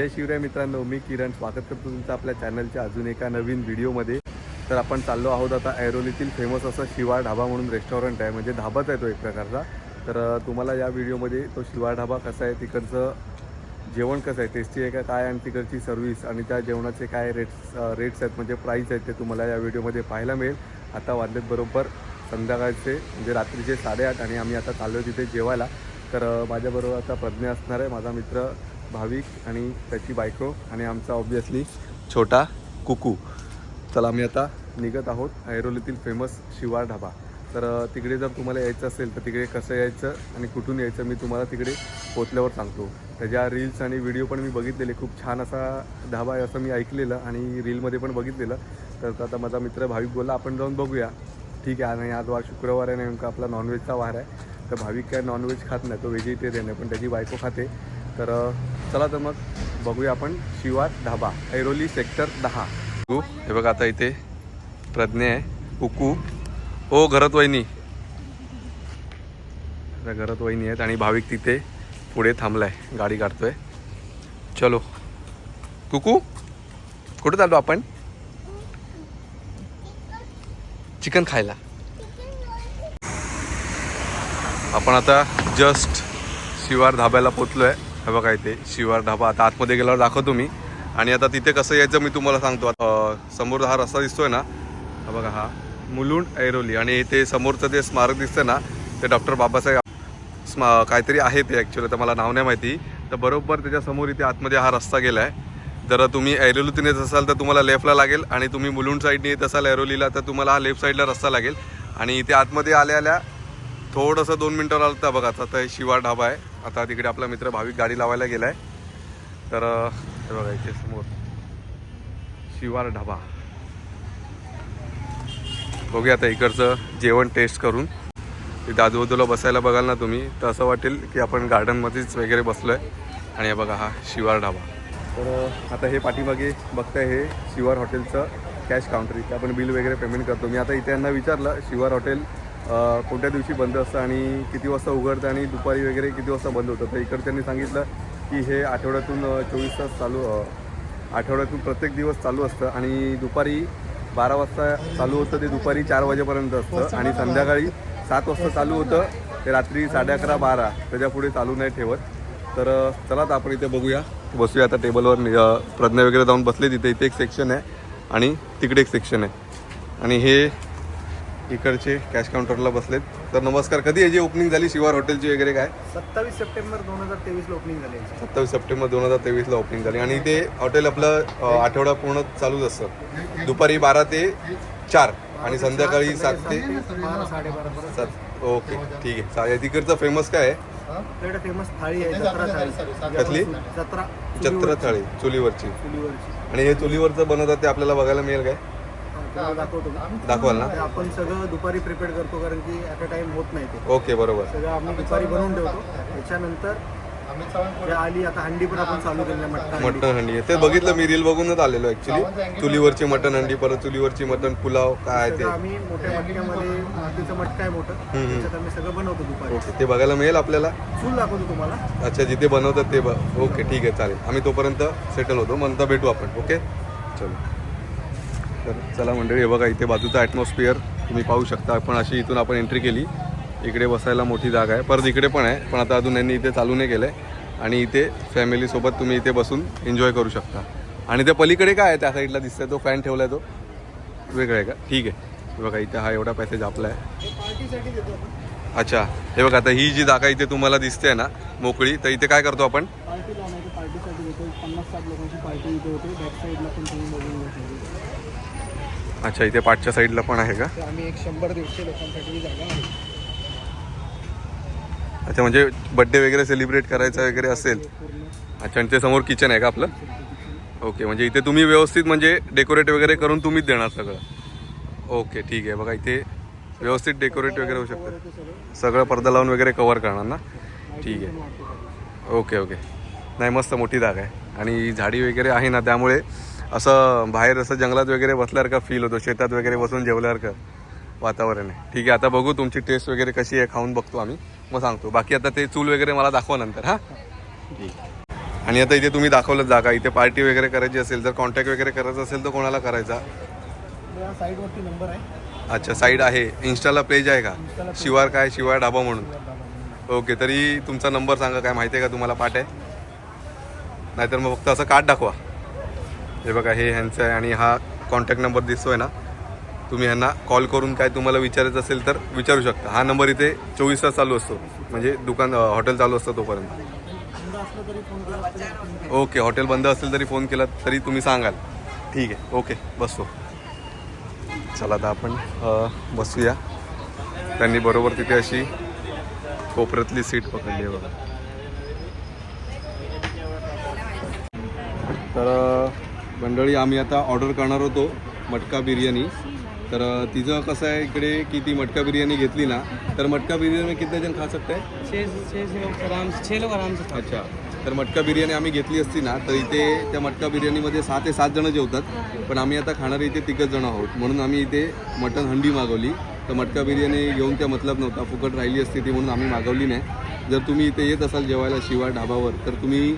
जय शिवराय मित्रांनो मी किरण. स्वागत करतो तुमचं आपल्या चॅनलच्या अजून एका नवीन व्हिडिओमध्ये. तर आपण चाललो आहोत आता ऐरोलीतील फेमस असं शिवार ढाबा म्हणून रेस्टॉरंट आहे म्हणजे ढाबाच आहे तो एक प्रकारचा. तर तुम्हाला या व्हिडिओमध्ये तो शिवार ढाबा कसा आहे तिकडचं जेवण कसं आहे टेस्टी आहे का काय आणि तिकडची सर्व्हिस आणि त्या जेवणाचे काय रेट्स रेट्स आहेत म्हणजे प्राईस आहेत ते तुम्हाला या व्हिडिओमध्ये पाहायला मिळेल. आता वाजलेत बरोबर संध्याकाळचे म्हणजे रात्रीचे साडेआठ आणि आम्ही आता चाललो तिथे जेवायला. तर माझ्याबरोबर आता प्रज्ञा असणार आहे माझा मित्र भाविक आणि त्याची बायको आणि आमचा ऑब्वियसली छोटा कुकू. चला आम्ही आता निघत आहोत ऐरोलीतील फेमस शिवार ढाबा. तर तिकडे जर तुम्हाला यायचं असेल तर तिकडे कसं यायचं आणि कुठून यायचं मी तुम्हाला तिकडे पोचल्यावर सांगतो. त्याच्या रील्स आणि व्हिडिओ पण मी बघितलेले. खूप छान असा ढाबा आहे असं मी ऐकलेलं आणि रीलमध्ये पण बघितलेलं. तर आता माझा मित्र भाविक बोलला आपण जाऊन बघूया. ठीक आहे आणि आज वार शुक्रवार आहे नेमका आपला नॉनव्हेजचा वार आहे. तर भाविक काय नॉनव्हेज खात नाही तो व्हेजिटेरियन आहे पण त्याची बायको खाते. तर चला तर मग बघूया आपण शिवार ढाबा ऐरोली सेक्टर दहा. हे बघा आता इथे प्रज्ञा आहे कुकू ओ घरात वहिनी आता घरात वहिनी आहेत आणि भाविक तिथे पुढे थांबलाय गाडी काढतोय. चलो. कुकू कुठे चाललो आपण? चिकन खायला. आपण आता जस्ट शिवार धाब्याला पोचलो आहे हे बघा इथे शिवार ढाबा. आता आतमध्ये गेल्यावर दाखवतो मी. आणि आता तिथे कसं यायचं मी तुम्हाला सांगतो. समोर हा रस्ता दिसतोय ना. हा बघा हा. मुलुंड ऐरोली. आणि इथे समोरचं ते स्मारक दिसतं ना ते डॉक्टर बाबासाहेब स्मा काहीतरी आहे ते ॲक्च्युली तर मला नाव नाही माहिती. तर बरोबर त्याच्यासमोर इथे आतमध्ये हा रस्ता गेला आहे जर तुम्ही ऐरोलीतून येत असाल तर तुम्हाला लेफ्टला लागेल. आणि तुम्ही मुलुंड साईडने येत असाल ऐरोलीला तर तुम्हाला हा लेफ्ट साईडला रस्ता लागेल. आणि इथे आतमध्ये आल्या आल्या थोडंसं दोन मिनटावर आलं तर बघा आता हे शिवार ढाबा आहे. आता तिकडे आपला मित्र भाविक गाडी लावायला गेला आहे तर हे बघा इथे समोर शिवार ढाबा. बघूया आता इकडचं जेवण टेस्ट करून. तिथे आजूबाजूला बसायला बघाल ना तुम्ही तर असं वाटेल की आपण गार्डनमध्येच वगैरे बसलो आहे आणि हे बघा हा शिवार ढाबा. तर आता हे पाठीमागे बघताय हे शिवार हॉटेलचं कॅश काउंटर इथे. आपण बिल वगैरे पेमेंट करतो. मी आता इथे यांना विचारलं शिवार हॉटेल कोणत्या दिवशी बंद असतं आणि किती वाजता उघडतं आणि दुपारी वगैरे किती वाजता बंद होतं? तर इकडे त्यांनी सांगितलं की हे आठवड्यातून चोवीस तास चालू आठवड्यातून प्रत्येक दिवस चालू असतं आणि दुपारी बारा वाजता चालू होतं ते दुपारी चार वाजेपर्यंत असतं आणि संध्याकाळी सात वाजता चालू होतं ते रात्री साडे अकरा बारा त्याच्या पुढे चालू नाही ठेवत. तर चला तर आपण इथे बघूया. बसूया आता टेबलवर प्रज्ञा वगैरे जाऊन बसले तिथे इथे एक सेक्शन आहे आणि तिकडे एक सेक्शन आहे. आणि हे इकडचे कॅश काउंटरला बसलेत. तर नमस्कार कधी याची ओपनिंग झाली? शिवार हॉटेलची वगैरे काय? सत्तावीस सप्टेंबर दोन हजार तेवीसला ओपनिंग झाली याची. सत्तावीस सप्टेंबर दोन हजार तेवीसला ओपनिंग झाली. आणि ते हॉटेल आपलं अ, आठवडा पूर्ण चालूच असतं. दुपारी बारा ते चार आणि संध्याकाळी सात ते बारा सात ओके ठीक आहे. चालेल तिकडचं फेमस काय आहे? आपल्याकडे फेमस थाळी आहे जत्रा थाळी कसली? जत्रा चत्र थाळी चुलीवरची. चुलीवरची. आणि हे चुलीवरचं बनवतात ते आपल्याला बघायला मिळेल काय? तुम्हाला दाखवतो. दाखवाल ना? आपण सगळं दुपारी प्रिपेअर करतो कारण की ॲट अ टाइम होत नाही ते. ओके बरोबर. सगळं आम्ही दुपारी बनवून ठेवतो. त्याच्यानंतर जे आली आता हंडी पण आपण चालू केली आहे मटका हंडी. मटन हंडी. आहे. ते बघितलं मी रील बघूनच आलेलो ऍक्च्युली चुलीवरची मटन हंडी परत चुलीवरची मटन पुलाव काय आहे सगळं ते. आम्ही मोठ्या मटक्यामध्ये मातीचं मटका आहे मोठं. त्याच्यात आम्ही सगळं बनवतो दुपारी. ओके ते बघायला मिळेल आपल्याला? चूल दाखवतो तुम्हाला. अच्छा जिथे बनवतात ते ब- ओके ठीक आहे चालेल. आम्ही तोपर्यंत सेटल होतो. म्हणता भेटू आपण ओके? चलो. तर चला मंडळी हे बघा इथे बाजूचा ॲटमॉस्फिअर तुम्ही पाहू शकता. पण अशी इथून आपण एंट्री केली. इकडे बसायला मोठी जागा आहे. परत इकडे पण आहे पण आता अजून यांनी इथे चालू नाही केलं. आहे आणि इथे फॅमिलीसोबत तुम्ही इथे बसून एन्जॉय करू शकता. आणि त्या पलीकडे काय आहे? त्या साईडला दिसतंय तो फॅन ठेवला आहे तो. वेगळा आहे का? ठीक आहे. बघा इथे हा एवढा पॅसेज आपला आहे अच्छा. हे बघा आता ही जी जागा इथे तुम्हाला दिसते ना मोकळी तर इथे काय करतो आपण? अच्छा इथे पाठच्या साईडला पण आहे का? तर आम्ही एक शंभर दीडशे लोकांसाठी ही जागा आहे. अच्छा म्हणजे बड्डे वगैरे सेलिब्रेट करायचा वगैरे असेल. पूर्ण अच्छा आणि ते समोर किचन आहे का आपलं? ओके म्हणजे इथे तुम्ही व्यवस्थित म्हणजे डेकोरेट वगैरे करून तुम्हीच देणार सगळं. ओके ठीक आहे. बघा इथे व्यवस्थित डेकोरेट वगैरे होऊ शकतं. सगळं पडदा लावून वगैरे कवर करणार ना? ठीक आहे. ओके ओके नाही मस्त मोठी जागा आहे. आणि झाडी वगैरे आहे ना त्यामुळे असं बाहेर असं जंगलात वगैरे बसल्यासारखं फील होतो? शेतात वगैरे बसून जेवल्यासारखं वातावरण आहे? ठीक आहे आता बघू तुमची टेस्ट वगैरे कशी आहे खाऊन बघतो आम्ही. मग सांगतो. बाकी आता ते चूल वगैरे मला दाखवा नंतर हां. ठीक. आणि आता इथे तुम्ही दाखवलं जागा. इथे पार्टी वगैरे करायची असेल जर कॉन्टॅक्ट वगैरे करायचा असेल तर कोणाला करायचा? साईडवरती नंबर आहे. अच्छा साईड आहे. इन्स्टाला पेज आहे का? शिवार काय? शिवार ढाबा म्हणून. ओके तरी तुमचा नंबर सांगा. काय माहिती आहे का तुम्हाला पाठ आहे? नाहीतर मग फक्त असं कार्ड दाखवा. हे बघा हे ह्यांचं आहे आणि हा कॉन्टॅक्ट नंबर दिसतोय ना. तुम्ही ह्यांना कॉल करून काय तुम्हाला विचारायचं असेल तर विचारू शकता. हा नंबर इथे चोवीस तास चालू असतो. म्हणजे दुकान हॉटेल चालू असतं तोपर्यंत. ओके हॉटेल बंद असेल तरी फोन केला तरी तुम्ही सांगाल. ठीक आहे ओके बसतो. चला आता आपण बसूया. त्यांनी बरोबर तिथे अशी कोपऱ्यातली सीट पकडली आहे बघा. तर मंडळी आम्ही आता ऑर्डर करणार होतो मटका बिर्याणी. तर तिचं कसं आहे इकडे की ती मटका बिर्याणी घेतली ना तर मटका बिर्याणी में कितने जण खा सकते हैं छः छः लोग आराम से छः लोग आराम से खा अच्छा. तर मटका बिर्याणी आम्ही घेतली असती ना तर इथे त्या मटका बिर्याणीमध्ये सहा ते सात जण जेवतात. पण आम्ही आता खाणारे इथे तिघच जण आहोत. म्हणून आम्ही इथे मटन हंडी मागवली. तर मटका बिर्याणी घेऊन त्या मतलब नव्हता फुकट राहिली असती ती म्हणून आम्ही मागवली नाही. जर तुम्ही इथे येत असाल जेवायला शिवाय ढाबावर तर तुम्ही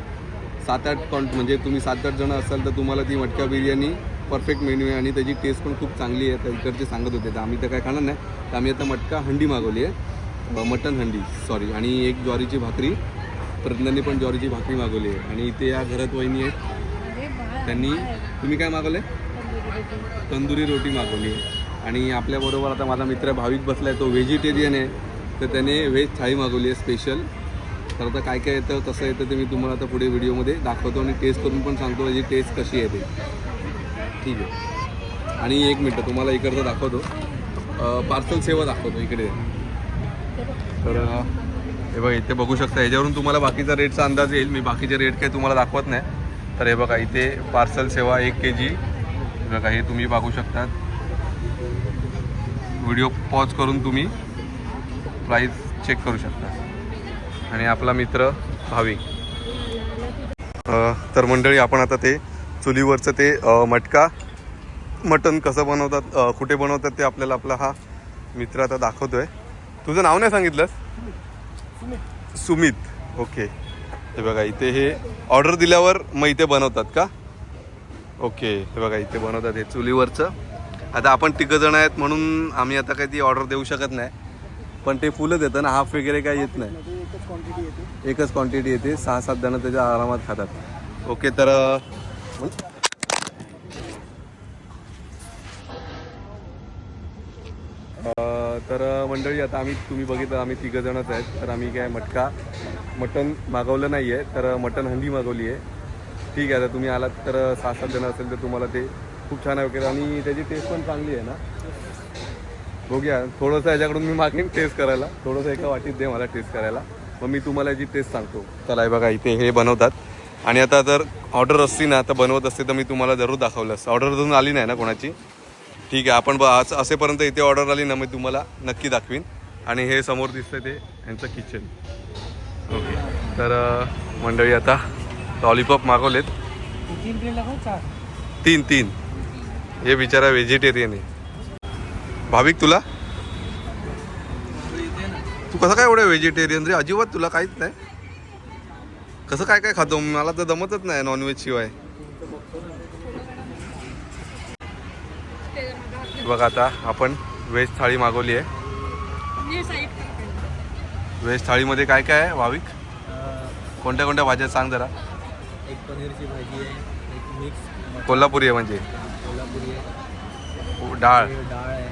सात आठ कॉन्ट म्हणजे तुम्ही सात आठ जण असाल तर तुम्हाला ती मटका बिर्याणी परफेक्ट मेन्यू आहे आणि त्याची टेस्ट पण खूप चांगली आहे. तर इकडचे सांगत होते. तर आम्ही तर काय खाणार नाही. तर आम्ही आता मटका हंडी मागवली आहे. मटन हंडी सॉरी आणि एक ज्वारीची भाकरी. प्रज्ञाने पण ज्वारीची भाकरी मागवली आहे. आणि इथे या घरात वहिनी आहेत. त्यांनी तुम्ही काय मागवले तंदुरी रोटी मागवली. आहे आणि आपल्याबरोबर आता माझा मित्र भाविक बसला आहे तो व्हेजिटेरियन आहे. तर त्याने व्हेज थाळी मागवली आहे स्पेशल. तर आता काय काय येतं कसं येतं ते मी तुम्हाला आता पुढे व्हिडिओमध्ये दाखवतो आणि टेस्ट करून पण सांगतो याची टेस्ट कशी आहे ते. ठीक आहे. आणि एक मिनटं तुम्हाला इकडचं दाखवतो. पार्सल सेवा दाखवतो इकडे. तर हे बघा इथे बघू शकता ह्याच्यावरून तुम्हाला बाकीचा रेटचा अंदाज येईल. मी बाकीचे रेट काही तुम्हाला दाखवत नाही. तर हे बघा इथे पार्सल सेवा एक के जी बघा हे तुम्ही बघू शकता व्हिडिओ पॉज करून तुम्ही प्राईस चेक करू शकता. आणि आपला मित्र भाविक तर मंडळी आपण आता ते चुलीवरचं ते मटका मटन कसं बनवतात कुठे बनवतात ते आपल्याला आपला हा मित्र आता दाखवतोय. तुझं नाव नाही सांगितलंस? सुमित. ओके. हे बघा इथे हे ऑर्डर दिल्यावर मग इथे बनवतात का? ओके. हे बघा इथे बनवतात हे चुलीवरचं. आता आपण तिघं जण आहेत म्हणून आम्ही आता काही ती ऑर्डर देऊ शकत नाही. पण ते फुलंच येतं ना हाफ वगैरे काही येत नाही. एकच क्वांटिटी येते. सहा सात जण त्याच्या आरामात खातात. ओके तर तर मंडळी आता आम्ही तुम्ही बघितलं आम्ही तिघं जणच आहेत. तर आम्ही काय मटका मटन मागवलं नाही आहे तर मटन हंडी मागवली आहे. ठीक आहे आता तुम्ही आलात तर सहा सात जण असेल तर तुम्हाला ते खूप छान आहे वगैरे. आणि त्याची टेस्ट पण चांगली आहे ना? बघूया थोडंसं याच्याकडून मी मागेन टेस्ट करायला. थोडंसं एका वाटीत दे मला टेस्ट करायला. मग मी तुम्हाला याची टेस्ट सांगतो. चला हे बघा इथे हे बनवतात. आणि आता जर ऑर्डर असती ना तर बनवत असते तर मी तुम्हाला जरूर दाखवलं असतं. ऑर्डर अजून आली नाही ना कोणाची? ठीक आहे आपण ब असं असेपर्यंत इथे ऑर्डर आली ना मी तुम्हाला नक्की दाखवीन. आणि हे समोर दिसतंय ते यांचं किचन ओके तर मंडळी आता लॉलीपॉप मागवलेत. तीन तीन तीन. हे बिचारा व्हेजिटेरियन आहे. भाविक तुला? कसं काय एवढं व्हेजिटेरियन रे? अजिबात तुला काहीच नाही. कसं काय काय खातो? मला तर जमतच नाही नॉनव्हेज शिवाय. बघा आता आपण व्हेज थाळी मागवली आहे. व्हेज थाळीमध्ये काय काय आहे? भाविक कोणत्या कोणत्या भाज्या सांग जरा. एक पनीरची भाजी आहे एक मिक्स कोल्हापुरी आहे म्हणजे. कोल्हापुरी आहे. डाळ. डाळ आहे.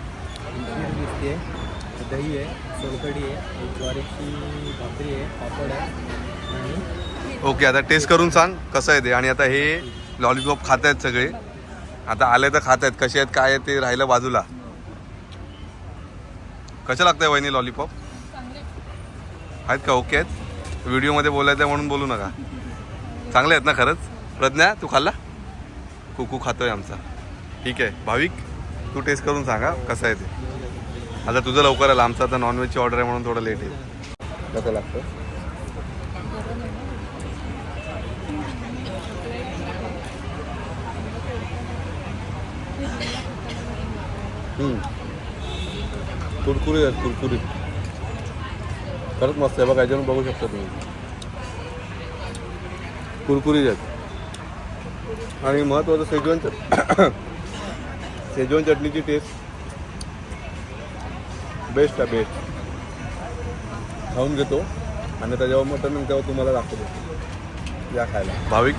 दही आहे. सोलकडी आहे एक ज्वारीची भाकरी आहे पापड आहे आणि ओके आता टेस्ट करून सांग कसं आहे ते. आणि आता हे लॉलीपॉप खात आहेत सगळे. आता आले तर खात आहेत. कसे आहेत काय आहे ते राहिलं बाजूला. कसं लागतंय वहिनी लॉलीपॉप आहेत का ओके आहेत? व्हिडिओमध्ये बोलायचं आहे म्हणून बोलू नका. चांगले आहेत ना खरंच? प्रज्ञा तू खाल्ला? कुकू खातोय आमचा. ठीक आहे. भाविक तू टेस्ट करून सांगा कसं आहे ते. आता तुझं लवकर आलं. आमचं आता नॉनव्हेजची ऑर्डर आहे म्हणून थोडं लेट आहे. कसं लागतं? कुरकुरी कुरकुरीत आहेत कुरकुरीत. खरंच मस्त आहे. बघा याच्यावरून बघू शकता तुम्ही. कुरकुरीत आहेत. आणि महत्त्वाचं सेजवान चट सेजवान चटणीची टेस्ट बेस्ट आहे बेस्ट खाऊन घेतो. आणि त्याच्यावर मटन तेव्हा तुम्हाला दाखवतो. या खायला. भाविक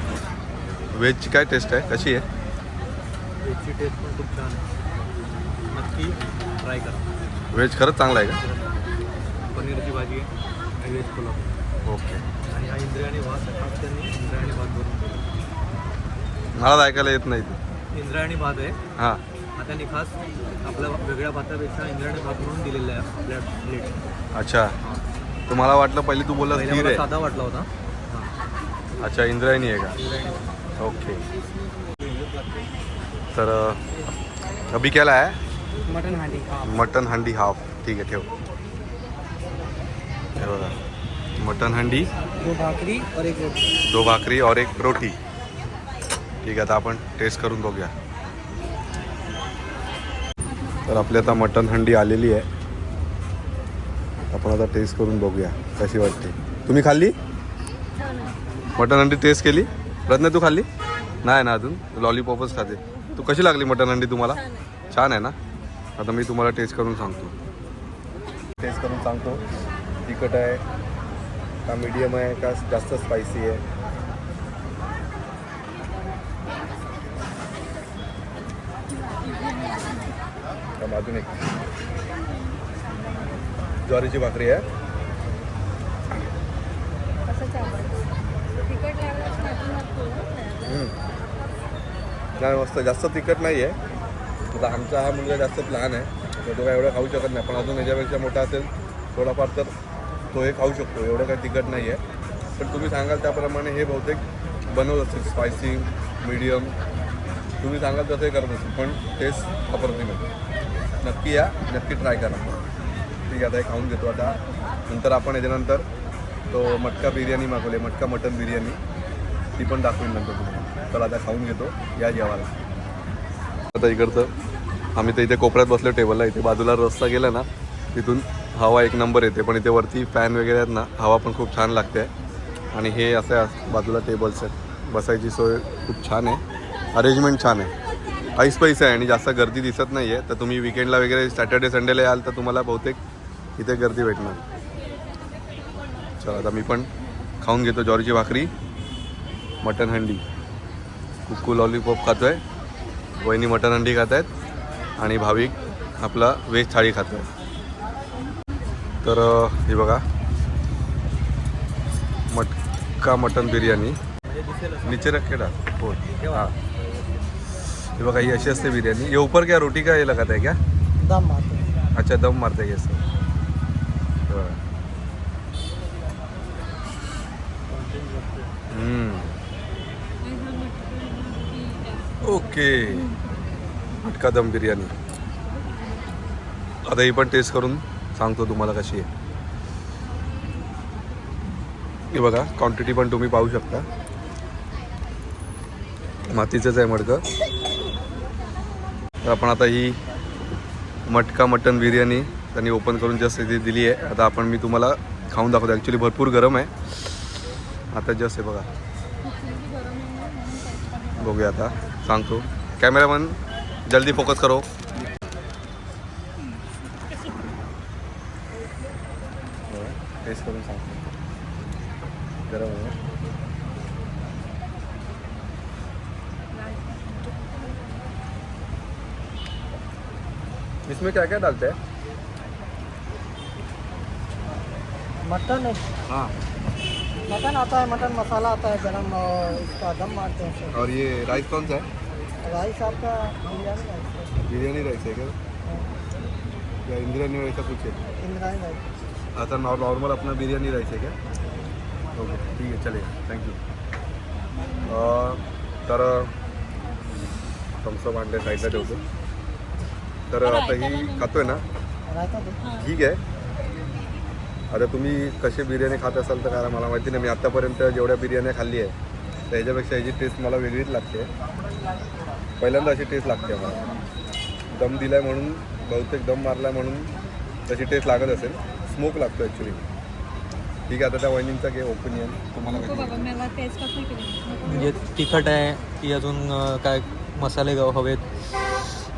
व्हेजची काय टेस्ट आहे? कशी आहे? याची टेस्ट पण खूप छान आहे. नक्की ट्राय करा. व्हेज खरंच चांगला आहे का? पनीरची भाजी आहे आणि व्हेज पुलाव. ओके आणि हा इंद्रायणी भात खास त्यांनी इंद्रायणी भात बनवून. मला तर ऐकायला येत नाही ते. इंद्रायणी भात आहे. हां. हा त्यांनी खास आपल्या वेगळ्या भातापेक्षा इंद्रायणी भात म्हणून दिलेला आहे आपल्या प्लेट अच्छा. तर मला वाटलं पहिले तू बोलला पहिला मला आहे. साधा वाटला होता. हां अच्छा इंद्रायणी आहे का? ओके. तर अभी केला आहे मटन हांडी. मटन हंडी हाफ. ठीक आहे ठेव. हे बघा. मटन हंडी. दो भाकरी और एक रोटी. दो भाकरी और एक रोटी. ठीक आहे आता आपण टेस्ट करून बघूया. तर आपली आता मटन हंडी आलेली आहे. आपण आता टेस्ट करून बघूया कशी वाटते. तुम्ही खाल्ली? मटन हंडी टेस्ट केली? रत्न तू खाल्ली? नाही ना अजून. लॉलीपॉपच खाते. तू कशी लागली मटन हंडी तुम्हाला? छान आहे. ना? आता मी तुम्हाला टेस्ट करून सांगतो. टेस्ट करून सांगतो. तिखट आहे का मीडियम आहे का जास्त स्पायसी आहे. तर अजून एक ज्वारीची भाकरी आहे. नाही मस्त. जास्त तिखट नाही आहे आता आमचा हा मुलगा जास्त लहान आहे. तर तो काय एवढं खाऊ शकत नाही. पण अजून याच्यापेक्षा मोठा असेल थोडाफार तर तो हे खाऊ शकतो. एवढं काही तिखट नाही आहे पण तुम्ही सांगाल त्याप्रमाणे हे बहुतेक बनवत असतील. Spicy medium. तुम्ही सांगाल तसं करत असेल पण टेस्ट अप्रतिम आहे नक्की या नक्की ट्राय करा. ठीक आहे आता हे खाऊन घेतो आता. नंतर आपण याच्यानंतर तो मटका बिर्याणी मागवली मटका मटन बिर्याणी. ती पण दाखवेन नंतर तुम्हाला. तर आता खाऊन घेतो या जेवायला. आता इकडचं आम्ही तर इथे कोपऱ्यात बसलो टेबलला इथे. बाजूला रस्ता गेला ना तिथून हवा एक नंबर येते पण इथे वरती फॅन वगैरे आहेत ना हवा पण खूप छान लागते. आणि हे असं आहे, बाजूला टेबल्स आहेत. बसायची सोय खूप छान आहे. अरेंजमेंट छान आहे. ऐस पैस आहे आणि जास्त गर्दी दिसत नाही आहे तर तुम्ही विकेंडला वगैरे सॅटर्डे संडेला याल तर तुम्हाला बहुतेक इथे गर्दी भेटणार. चला आता मी पण खाऊन घेतो ज्वारीची भाकरी मटन हंडी. कुक्कू लॉलीपॉप खातो आहे वहिनी मटन हंडी खात आहेत आणि भाविक आपला व्हेज थाळी खातो आहे तर हे बघा. मटका मटन बिर्याणी. निचे रखेडा हो हां. हे बघा ही अशी असते बिर्याणी. ये ऊपर क्या रोटी का ये लगाता है क्या? दम मारते. अच्छा दम मारते क्या हे बघा. हम्म. ओके. मटका दम बिर्याणी. आता ही पण टेस्ट करून सांगतो तुम्हाला कशी आहे. हे बघा क्वांटिटी पण तुम्ही पाहू शकता. मातीचंच आहे मडकं. तर आपण आता ही मटका मटन बिर्याणी त्यांनी ओपन करून जस्ट इथे दिली आहे. आता आपण मी तुम्हाला खाऊन दाखवतो. ॲक्च्युली भरपूर गरम आहे. आता जस्ट आहे बघा. बघूया आता. सांगतो. कॅमेरामन जल्दी फोकस करो. टेस्ट करून सांगतो. गरम आहे. इसमें क्या क्या डालते हैं? मटन है हाँ। मटन आता है मटन मसाला आता है गरम और इसका दम मारते हैं और ये राइस कौन सा है? राइस आपका बिरयानी राइस है। बिरयानी राइस है क्या? या इंदिरानी राइस का कुछ है इंद्रायणी राइस। नॉर नॉर्मल अपना बिरयानी राईस आहे का ओके ठीक है आहे चलेल थँक्यू तर थम्सअप आणले साईडला ठेवतो तर आता ही खातोय ना? ठीक आहे. आता तुम्ही कशी बिर्याणी खात असाल तर काय मला माहिती नाही. मी आत्तापर्यंत जेवढ्या बिर्याण्या खाल्ली आहे तर ह्याच्यापेक्षा ह्याची टेस्ट मला वेगळीच लागते. पहिल्यांदा अशी टेस्ट लागते मला. दम दिलाय म्हणून बहुतेक दम मारलाय म्हणून तशी टेस्ट लागत असेल. स्मोक लागतो ॲक्च्युली ठीक आहे आता त्या वहिनींचा घे ओपिनियन तुम्हाला. म्हणजे तिखट आहे की अजून काय मसाले हवेत?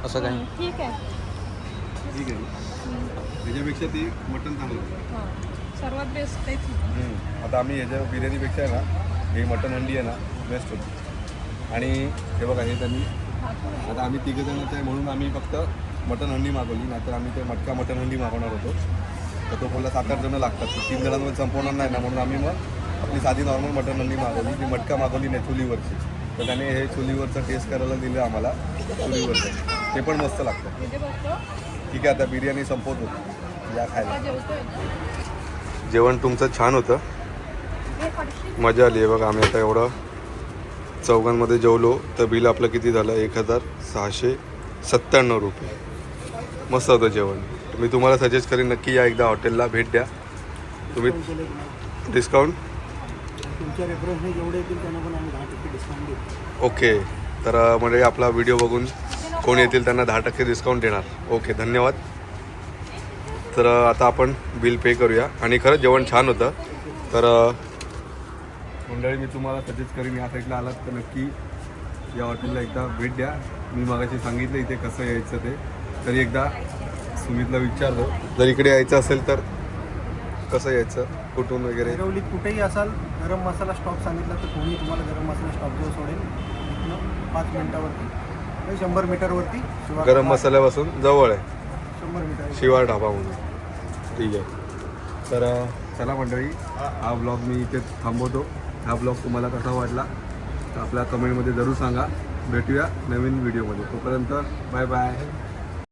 असं काय? हं, ठीक आहे. ठीक आहे. त्याच्यापेक्षा ती मटन चांगलं हां सर्वात बेस्ट तेच होतं. आता आम्ही ह्याच्या बिर्याणीपेक्षा आहे ना हे मटन हंडी आहे ना बेस्ट होतं. आणि हे बघा हे त्यांनी आता आम्ही तिघं जणच आहे म्हणून आम्ही फक्त मटन हंडी मागवली नाहीतर आम्ही ते मटका मटन हंडी मागवणार होतो. तर तो बोलला सात आठ जणं लागतात. तर तीन जणांमध्ये संपवणार नाही ना म्हणून आम्ही मग आपली साधी नॉर्मल मटन हंडी मागवली ती मटका मागवली नाही चुलीवरची. तर त्याने हे चुलीवरचं टेस्ट करायला दिलं आम्हाला चुलीवरचं. ते पण मस्त लागतं. ठीक आहे आता बिर्याणी संपवतो. या खायला. जेवण तुमचं छान होतं. मजा आली आहे बघा आम्ही आता एवढं चौघांमध्ये जेवलो तर बिल आपलं किती झालं? एक हजार सहाशे सत्त्याण्णव रुपये. मस्त होतं जेवण. मी तुम्हाला सजेस्ट करेन नक्की या एकदा हॉटेलला भेट द्या. तुम्ही डिस्काउंट तुमच्या रेफरन्सने जेवढे येतील त्यांना पण आम्ही दहा टक्के डिस्काउंट देऊ. ओके तर म्हणजे आपला व्हिडिओ बघून कोण येतील त्यांना दहा टक्के डिस्काउंट देणार. ओके धन्यवाद. तर आता आपण बिल पे करूया. आणि खरंच जेवण छान होतं. तर मंडळी मी तुम्हाला सजेस्ट करीन या साईडला आलात तर नक्की या हॉटेलला एकदा भेट द्या. मी मागाशी सांगितलं इथे कसं यायचं ते. तरी एकदा सुमितला विचारलं. जर इकडे यायचं असेल तर कसं यायचं? कुठून वगैरे? ऐरवलीत कुठेही असाल गरम मसाला स्टॉप सांगितला तर कोणी तुम्हाला गरम मसाला स्टॉपजवळ सोडेल. पाच मिनिटावरती. शंभर मीटरवरती शिवाय गरम मसाल्यापासून जवळ आहे. शंभर मीटर शिवार ढाबा म्हणून. ठीक आहे. तर अ, चला मंडळी हा ब्लॉग मी इथे थांबवतो. हा ब्लॉग तुम्हाला कसा वाटला तर आपल्या कमेंटमध्ये जरूर सांगा. भेटूया नवीन व्हिडिओमध्ये. तोपर्यंत बाय बाय.